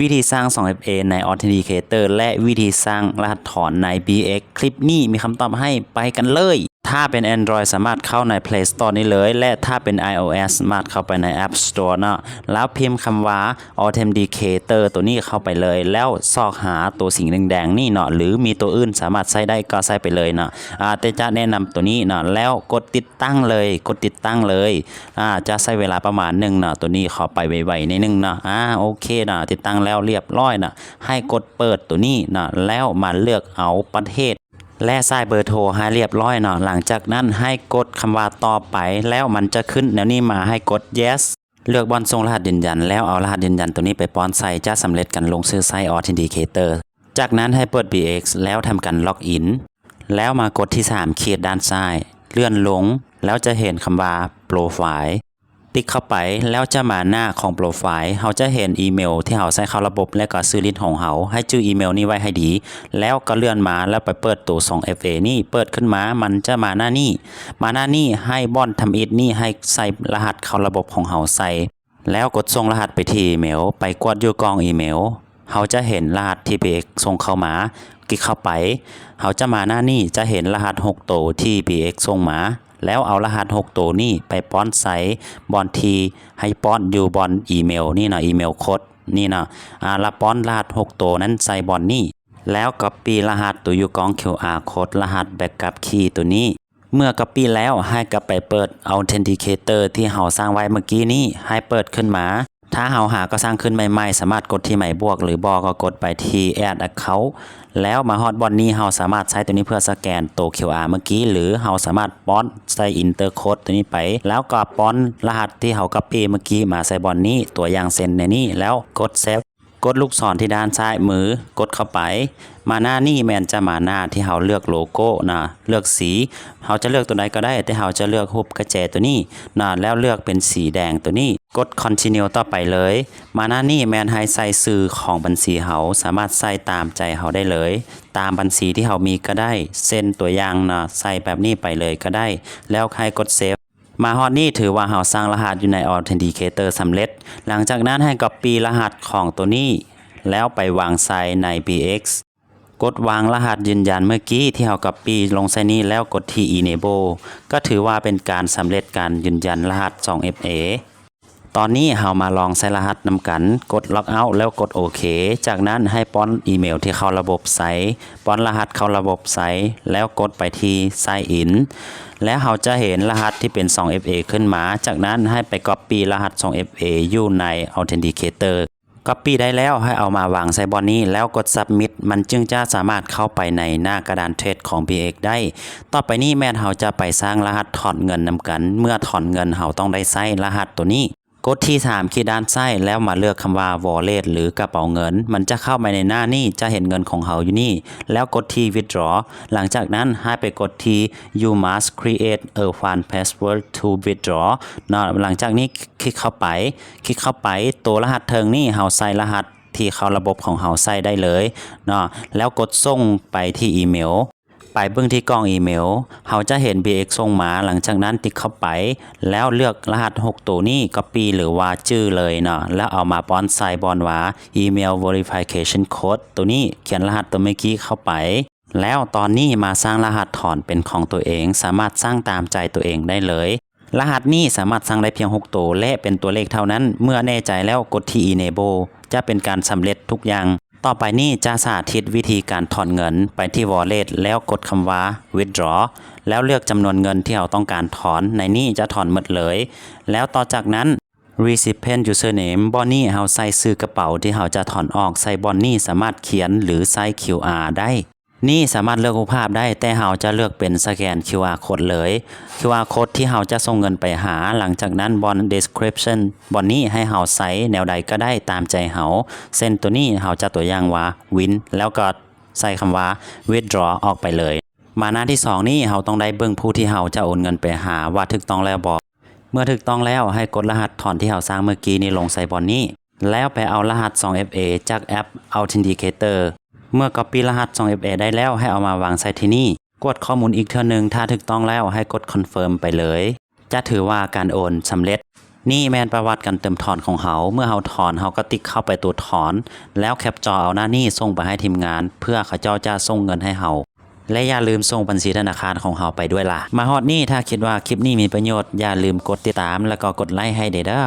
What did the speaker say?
วิธีสร้าง 2FA ใน Authenticator และวิธีสร้างรหัสถอนใน BX คลิปนี้มีคำตอบให้ไปกันเลย ถ้าเป็น Android สามารถเข้าใน Play Store นี้เลย และถ้าเป็น iOS สามารถเข้าไปใน App Store เนาะแล้วพิมพ์คำว่า Authenticator ตัวนี้เข้าไปเลย แล้วซอกหาตัวสิ่งแดงๆนี่เนาะหรือมีตัวอื่นสามารถใช้ได้ก็ใช้ไปเลยเนาะอ่าแต่จะแนะนำตัวนี้เนาะแล้วกดติดตั้งเลยกดติดตั้งเลยอ่าจะใช้เวลาประมาณหนึ่งเนาะตัวนี้ขอไปไวๆในหนึ่งเนาะอ่าโอเคเนาะติดตั้งแล้วเรียบร้อยเนาะให้กดเปิดตัวนี้เนาะแล้วมาเลือกเอาประเทศ และใส่เบอร์โทรให้เรียบร้อยเนาะหลังจากนั้นให้กดคำว่าต่อไปแล้วมันจะขึ้นแนวนี้มาให้กด yes เลือกบอลทรงรหัสยืนยัน แล้วเอารหัสยืนยันตัวนี้ไปป้อนใส่จะสำเร็จการลงชื่อไซต์ Authenticator จากนั้นให้เปิด BX แล้วทำการล็อกอิน แล้วมากดที่ 3 ขีดด้านซ้าย เลื่อนลง แล้วจะเห็นคำว่า Profile ติ๊กเข้าไปแล้วจะมาหน้าของโปรไฟล์เราจะเห็นอีเมล ที่เราใส่เข้าระบบและก็ชื่อลิ้นของเราให้ชื่ออีเมลนี้ไว้ให้ดี แล้วก็เลื่อนมาแล้วไปเปิดตัว 2FA นี่เปิดขึ้นมามันจะมาหน้านี้มาหน้านี้ให้บอนทำอิดนี่ให้ใส่รหัสเข้าระบบของเราใส่ แล้วกดส่งรหัสไปที่อีเมล ไปกดอยู่กองอีเมลเขาจะเห็นรหัสที่ PX ส่งเข้ามาคลิกเข้าไปเขาจะมาหน้านี้จะเห็นรหัส 6 ตัวที่ PX ส่งมา แล้วเอารหัส 6 ตัวนี่ไปป้อนใส่บอนทีให้ป้อนอยู่บอนอีเมลนี่เนาะอีเมลโค้ดนี่เนาะอ่าละป้อนรหัส 6 ตัวนั้นใส่บอนนี่แล้วก็ปีรหัสตัวอยู่กล่อง QR โคดรหัสแบ็กกับคีย์ตัวนี้ เมื่อ Copy แล้วให้กลับไปเปิด Authenticator ที่เราสร้างไว้เมื่อกี้นี้ให้เปิดขึ้นมา ถ้าเราหาก็สร้างขึ้นใหม่ๆ สามารถกดที่ใหมายบวก หรือบอก็กดไปที่ Add Account แล้วมาฮอดบอนนี้เราสามารถใช้ตัวนี้เพื่อสแกนตัว QR เมื่อกี้ หรือเราสามารถป้อนใส่ Enter Code ตัวนี้ไป แล้วก็ป้อนรหัสที่เรา Copy เมื่อกี้มาใส่บอนนี้ตัวอย่างเซ็นในนี้แล้วกด Save กดลูกศรที่ด้านซ้ายมือกดเข้าไป มาหน้านี่แมนจะมาหน้าที่เราเลือกโลโก้นะเลือกสีเราจะเลือกตัวใดก็ได้ แต่เราจะเลือกรูปกระแจตัวนี้นะแล้วเลือกเป็นสีแดงตัวนี้ กด continue ต่อไปเลย มาหน้านี่แมนให้ใส่ชื่อของบัญชีเราสามารถใส่ตามใจเราได้เลย ตามบัญชีที่เรามีก็ได้ เส้นตัวอย่างนะใส่แบบนี้ไปเลยก็ได้ แล้วใครกดเซฟมาฮอดนี่ถือว่าเราสร้างรหัสอยู่ใน Authenticator สำเร็จ หลังจากนั้นให้ Copy รหัสของตัวนี้ แล้วไปวางใส่ใน BX กดวางรหัสยืนยันเมื่อกี้ที่เรา Copy ลงใส่นี้แล้วกดที่ Enable ก็ถือว่าเป็นการสำเร็จการยืนยันรหัส 2FA ตอนนี้เรามาลองใส่รหัสนำกัน กดล็อกเอาท์แล้วกดโอเค จากนั้นให้ป้อนอีเมลที่เข้าระบบใส่ป้อนรหัสเข้าระบบใส่แล้วกดไปที่ Sign In แล้วเราจะเห็นรหัสที่เป็น 2FA ขึ้นมา จากนั้นให้ไป Copy รหัส 2FA อยู่ใน Authenticator Copy ได้แล้วให้เอามาวางใส่บอนนี้แล้วกด Submit มันจึงจะสามารถเข้าไปในหน้ากระดานเทรดของ BX ได้ ต่อไปนี้แม่เราจะไปสร้างรหัสถอนเงินนำกัน เมื่อถอนเงินเราต้องได้ใส่รหัสตัวนี้ กดที่3ขีดด้านซ้ายแล้วมาเลือกคำว่า wallet หรือกระเป๋าเงิน มันจะเข้าไปในหน้านี้จะเห็นเงินของเราอยู่นี่ แล้วกดที่ withdraw หลังจากนั้นให้ไปกดที่ you must create a one password to withdraw นะหลังจากนี้คลิกเข้าไป คลิกเข้าไปตัวรหัสเทิงนี่เราใส่รหัสที่เข้าระบบของเราใส่ได้เลยเนาะแล้วกดส่งไปที่อีเมล ไปเบื้องที่กล่องอีเมลเราจะเห็น BX ส่งมาหลังจากนั้นติ๊กเข้าไป แล้วเลือกรหัส 6 ตัวนี้ Copy หรือว่าชื่อเลยเนาะแล้วเอามาป้อนใส่บอนว่า Email Verification Code ตัวนี้เขียนรหัสตัวเมื่อกี้เข้าไป แล้วตอนนี้มาสร้างรหัสถอนเป็นของตัวเอง สามารถสร้างตามใจตัวเองได้เลย รหัสนี้สามารถสร้างได้เพียง 6 ตัวและเป็นตัวเลขเท่านั้น เมื่อแน่ใจแล้วกดที่ Enable จะเป็นการสำเร็จทุกอย่าง ต่อไปนี้จะสาธิตวิธีการถอนเงินไปที่ Wallet แล้วกดคำว่า Withdraw แล้วเลือกจำนวนเงินที่เราต้องการถอนในนี้จะถอนหมดเลย แล้วต่อจากนั้น recipient username บอนนี่เฮาใส่ซื้อกระเป๋าที่เฮาจะถอนออกใส่บอนนี่สามารถเขียนหรือใส่ QR ได้ นี่สามารถเลือกรูปภาพได้แต่เราจะเลือกเป็นสแกน QR code เลย QR code ที่เราจะส่งเงินไปหา หลังจากนั้นบน description บอนนี้ให้เราใส่แนวใดก็ได้ตามใจเราเส้นตัวนี้เราจะตัวอย่างว่า win แล้วก็ใส่คำว่า withdraw ออกไปเลย มาหน้าที่ 2 นี่เราต้องได้เบิ่งผู้ที่เราจะโอนเงินไปหาว่าถูกต้องแล้วบอกเมื่อถูกต้องแล้วให้กดรหัสถอนที่เราสร้างเมื่อกี้นี่ลงใส่บอนนี้ แล้วไปเอารหัส 2FA จากแอป Authenticator เมื่อ Copy รหัส 2FA ได้แล้วให้เอามาวางใส่ที่นี่ กดข้อมูลอีกเท่านึง ถ้าถูกต้องแล้วให้กด Confirm ไปเลย จะถือว่าการโอนสำเร็จ นี่แมนประวัติการเติมถอนของเฮาเมื่อเฮาถอนเฮาก็ติ๊กเข้าไปตัวถอน แล้วแคปจอเอาหน้านี่ส่งไปให้ทีมงาน เพื่อเขาเจ้าจะส่งเงินให้เฮาและอย่าลืมส่งบัญชีธนาคารของเฮาไปด้วยล่ะ มาฮอดนี่ถ้าคิดว่าคลิปนี้มีประโยชน์อย่าลืมกดติดตามแล้วก็กดไลค์ให้เด้อเด้อ